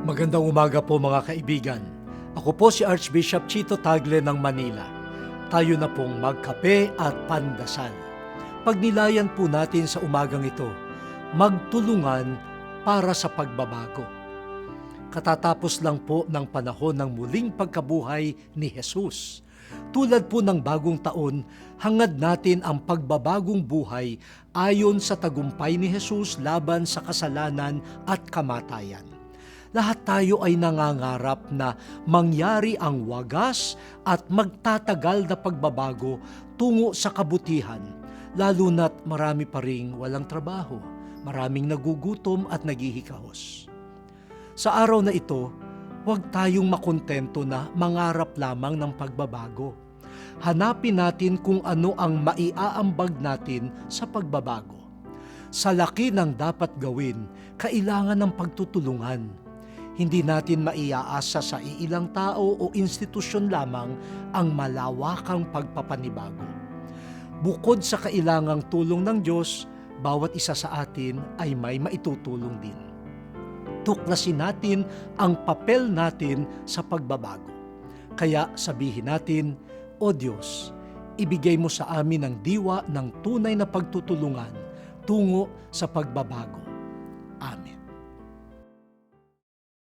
Magandang umaga po mga kaibigan. Ako po si Archbishop Chito Tagle ng Manila. Tayo na pong magkape at pandasal. Pagnilayan po natin sa umagang ito, magtulungan para sa pagbabago. Katatapos lang po ng panahon ng muling pagkabuhay ni Jesus. Tulad po ng bagong taon, hangad natin ang pagbabagong buhay ayon sa tagumpay ni Jesus laban sa kasalanan at kamatayan. Lahat tayo ay nangangarap na mangyari ang wagas at magtatagal na pagbabago tungo sa kabutihan, lalo na't marami pa ring walang trabaho, maraming nagugutom at naghihikahos. Sa araw na ito, huwag tayong makontento na mangarap lamang ng pagbabago. Hanapin natin kung ano ang maiaambag natin sa pagbabago. Sa laki ng dapat gawin, kailangan ng pagtutulungan. Hindi natin maiaasa sa iilang tao o institusyon lamang ang malawakang pagpapanibago. Bukod sa kailangang tulong ng Diyos, bawat isa sa atin ay may maitutulong din tuklasin natin ang papel natin sa pagbabago. Kaya sabihin natin, O Diyos, ibigay mo sa amin ang diwa ng tunay na pagtutulungan tungo sa pagbabago.